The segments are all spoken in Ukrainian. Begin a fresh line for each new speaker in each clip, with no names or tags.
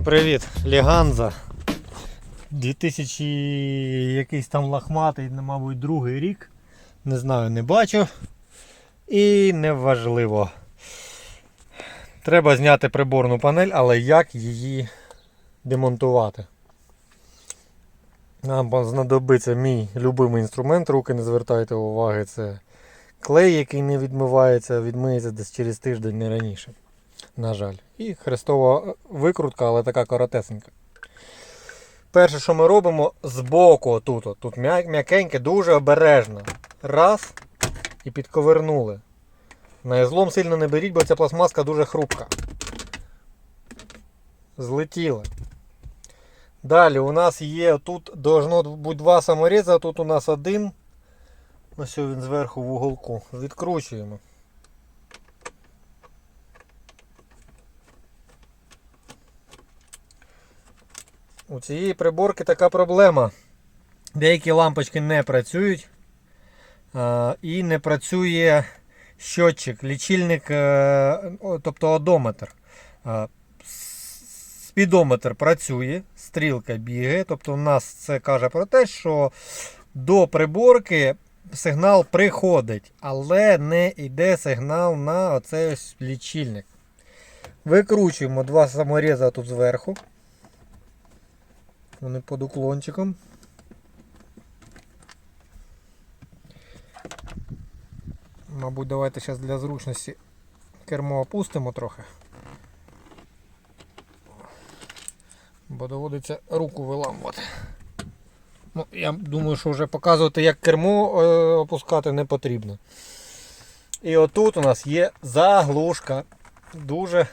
Всім привіт, Ліганза. 2000 якийсь там лахматий, мабуть, другий рік. Не знаю, не бачу. І неважливо. Треба зняти приборну панель, але як її демонтувати? Нам знадобиться мій любимий інструмент, руки не звертайте уваги, це клей, який не відмивається, відмиється десь через тиждень не раніше. На жаль. І хрестова викрутка, але така коротесенька. Перше, що ми робимо, збоку тут, от, тут м'якеньке, дуже обережно. Раз і підковернули. На ізлом сильно не беріть, бо ця пластмаска дуже хрупка. Злетіли. Далі у нас є тут должно бути два саморіза, тут у нас один. Ось він зверху в уголку. Відкручуємо. У цієї приборки така проблема. Деякі лампочки не працюють. І не працює щотчик, лічильник, е, тобто одометр. Спідометр працює, стрілка бігає. Тобто у нас це каже про те, що до приборки сигнал приходить, але не йде сигнал на оцей лічильник. Викручуємо два саморіза тут зверху. Вони під уклончиком. Мабуть, давайте зараз для зручності кермо опустимо трохи. Бо доводиться руку виламувати. Ну, я думаю, що вже показувати, як кермо е, опускати не потрібно. І отут у нас є заглушка. Дуже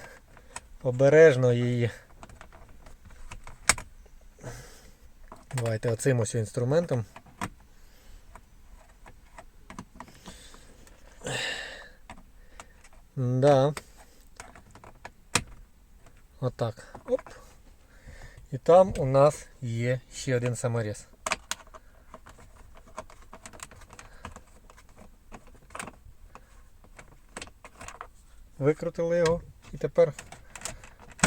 обережно її. Давайте оцим ось інструментом. Да. Отак. Оп. І там у нас є ще один саморіз. Викрутили його і тепер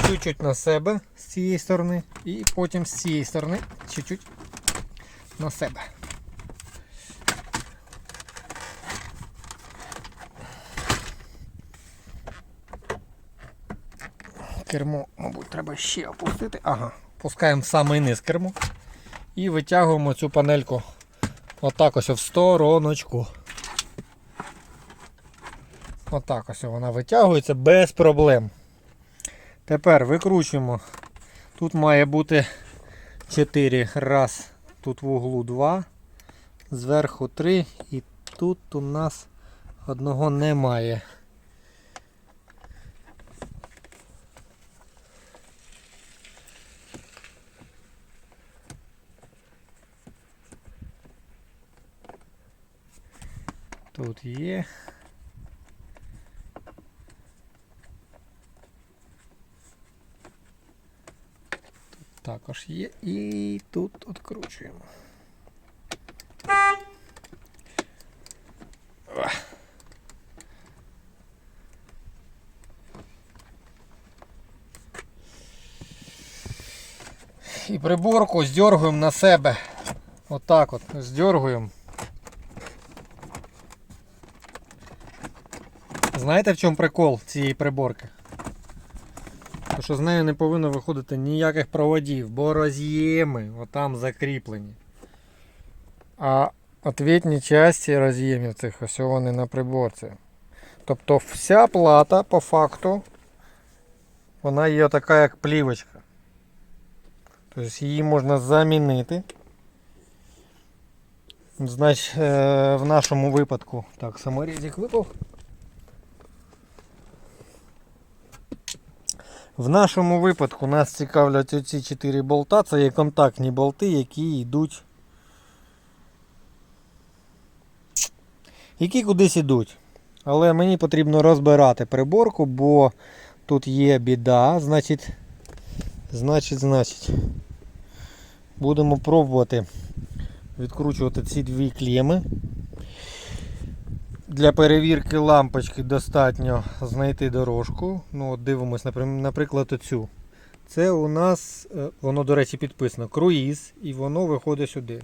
чуть-чуть на себе з цієї сторони і потім з цієї сторони чуть-чуть на себе. Кермо, мабуть, треба ще опустити. Ага, пускаємо самий низ кермо і витягуємо цю панельку отак ось в стороночку. Отак ось вона витягується без проблем. Тепер викручуємо. Тут має бути 4. Раз, тут в углу 2, зверху 3 і тут у нас одного немає. Тут є. Також є і тут відкручуємо. І приборку здергуємо на себе. Отак от здергуємо. Знаєте в чому прикол цієї приборки? Що з нею не повинно виходити ніяких проводів, бо роз'єми отам закріплені. А ответні часті роз'ємів цих ось вони на приборці. Тобто вся плата по факту вона є така як плівочка. Тобто її можна замінити. Значить, е, в нашому випадку так, саморізик випав. В нашому випадку нас цікавлять оці 4 болта. Це є контактні болти, які йдуть. Які кудись йдуть. Але мені потрібно розбирати приборку, бо тут є біда. Значить, значить, значить. Будемо пробувати відкручувати ці дві клеми. Для перевірки лампочки достатньо знайти дорожку. Ну, от Дивимось, наприклад, оцю. Це у нас, е, воно, до речі, підписано круїз, і воно виходить сюди.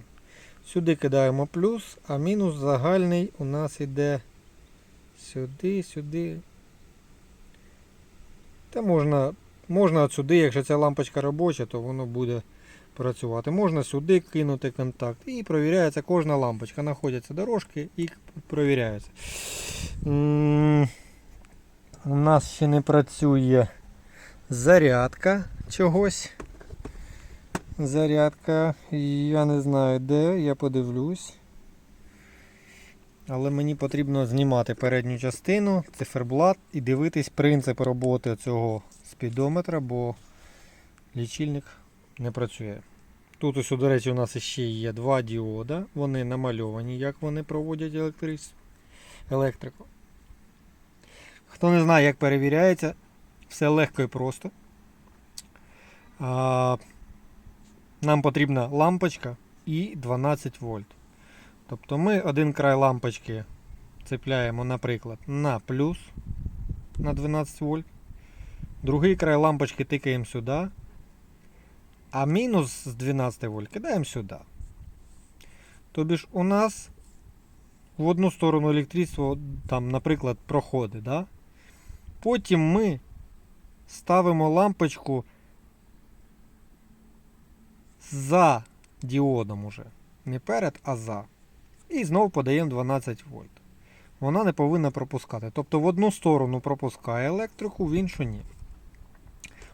Сюди кидаємо плюс, а мінус загальний у нас іде сюди, сюди. Та можна, можна от сюди, якщо ця лампочка робоча, то воно буде працювати. Можна сюди кинути контакт і провіряється кожна лампочка. Знаходяться дорожки і провіряється. У нас ще не працює зарядка чогось. Зарядка. Я не знаю де, я подивлюсь. Але мені потрібно знімати передню частину, циферблат і дивитись принцип роботи цього спідометра, бо лічильник не працює. Тут ось, до речі, у нас ще є два діода. Вони намальовані, як вони проводять електрис... електрику. Хто не знає, як перевіряється, все легко і просто. А, нам потрібна лампочка і 12 вольт. Тобто ми один край лампочки цепляємо, наприклад, на плюс на 12 вольт. Другий край лампочки тикаємо сюди. А мінус з 12 вольт кидаємо сюди. Тобі ж у нас в одну сторону електричество, там, наприклад, проходить. Да? Потім ми ставимо лампочку за діодом уже. Не перед, а за. І знову подаємо 12 вольт. Вона не повинна пропускати. Тобто в одну сторону пропускає електрику, в іншу ні.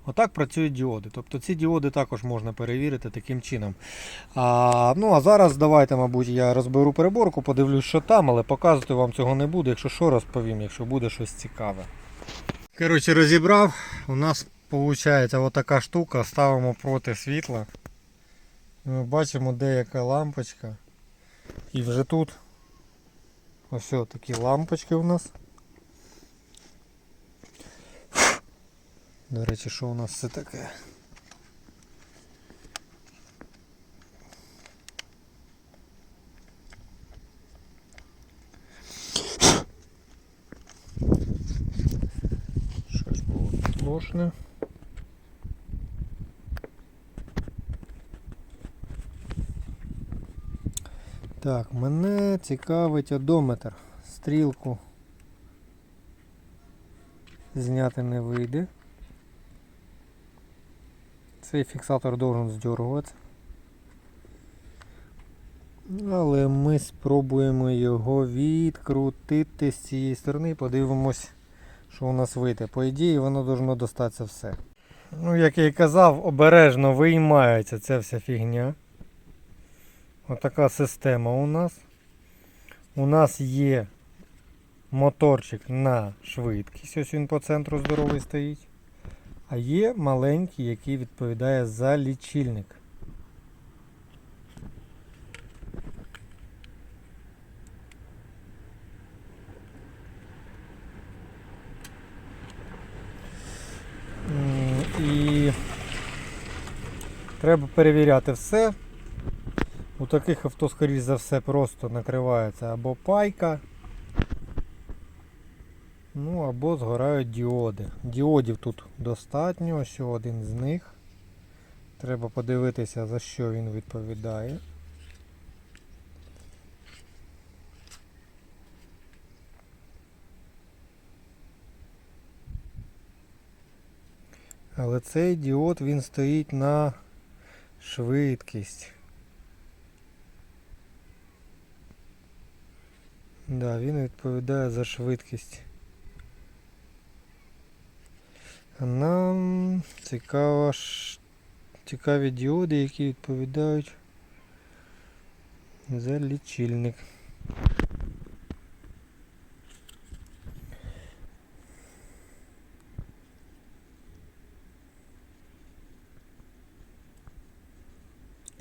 Отак працюють діоди. Тобто ці діоди також можна перевірити таким чином. А, ну а зараз давайте, мабуть, я розберу переборку, подивлюсь, що там, але показувати вам цього не буду. Якщо що, розповім, якщо буде щось цікаве. Коротше, розібрав. У нас виходить отака штука. Ставимо проти світла. Ми бачимо, де яка лампочка. І вже тут ось такі лампочки у нас. До речі, що у нас це таке? Щось було підлошне. Так, мене цікавить одометр. Стрілку зняти не вийде. Цей фіксатор должен здергуватися. Але ми спробуємо його відкрутити з цієї сторони. Подивимось, що у нас вийде. По ідеї воно должно достатися все. Ну, як я і казав, обережно виймається ця вся фігня. Отака система у нас. У нас є моторчик на швидкість. Ось він по центру здоровий стоїть. А є маленький, який відповідає за лічильник. І треба перевіряти все. У таких авто, скоріш за все, просто накривається або пайка, ну або згорають діоди. Діодів тут достатньо, ось один з них. Треба подивитися, за що він відповідає. Але цей діод він стоїть на швидкість. Да, він відповідає за швидкість. А нам цікаво, цікаві діоди, які відповідають за лічильник.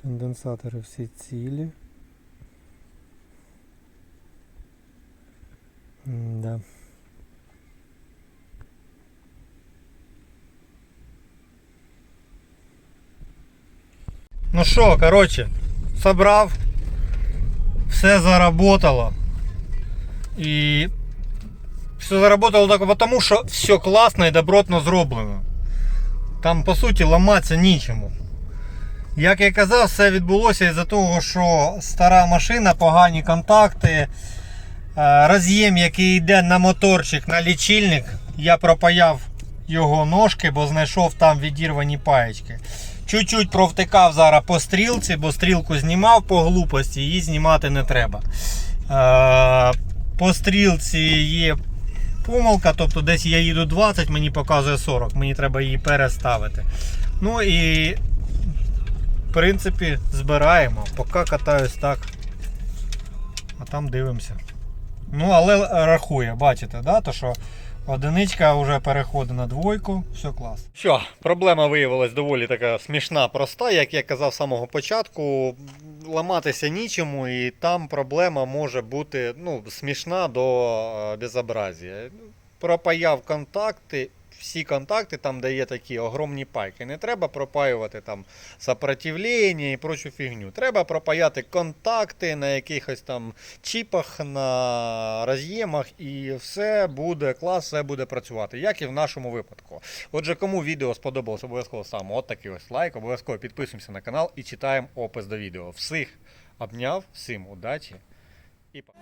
Конденсатори всі цілі. Да. Ну що, коротше, собрав, все заработало. І все заработало так, тому що все класно і добротно зроблено. Там по суті ламатися нічому. Як я казав, все відбулося із-за того, що стара машина, погані контакти, е, роз'єм, який йде на моторчик, на лічильник. Я пропаяв його ножки, бо знайшов там відірвані паєчки. Чуть-чуть провтикав зараз по стрілці, бо стрілку знімав по глупості, її знімати не треба. Е, По стрілці є помилка, тобто десь я їду 20, мені показує 40, мені треба її переставити. Ну і в принципі збираємо. Поки катаюсь так. А там дивимося. Ну, але рахує, бачите, да? То, що одиничка вже переходить на двойку, все клас. Що, проблема виявилась доволі така смішна, проста, як я казав з самого початку. Ламатися нічому, і там проблема може бути ну, смішна до е, безобразія. Пропаяв контакти, всі контакти, там, де є такі огромні пайки. Не треба пропаювати там сопротивлення і прочу фігню. Треба пропаяти контакти на якихось там чіпах, на роз'ємах, і все буде клас, все буде працювати, як і в нашому випадку. Отже, кому відео сподобалось, обов'язково ставимо от такий ось лайк, обов'язково підписуємося на канал і читаємо опис до відео. Всіх обняв, всім удачі і па.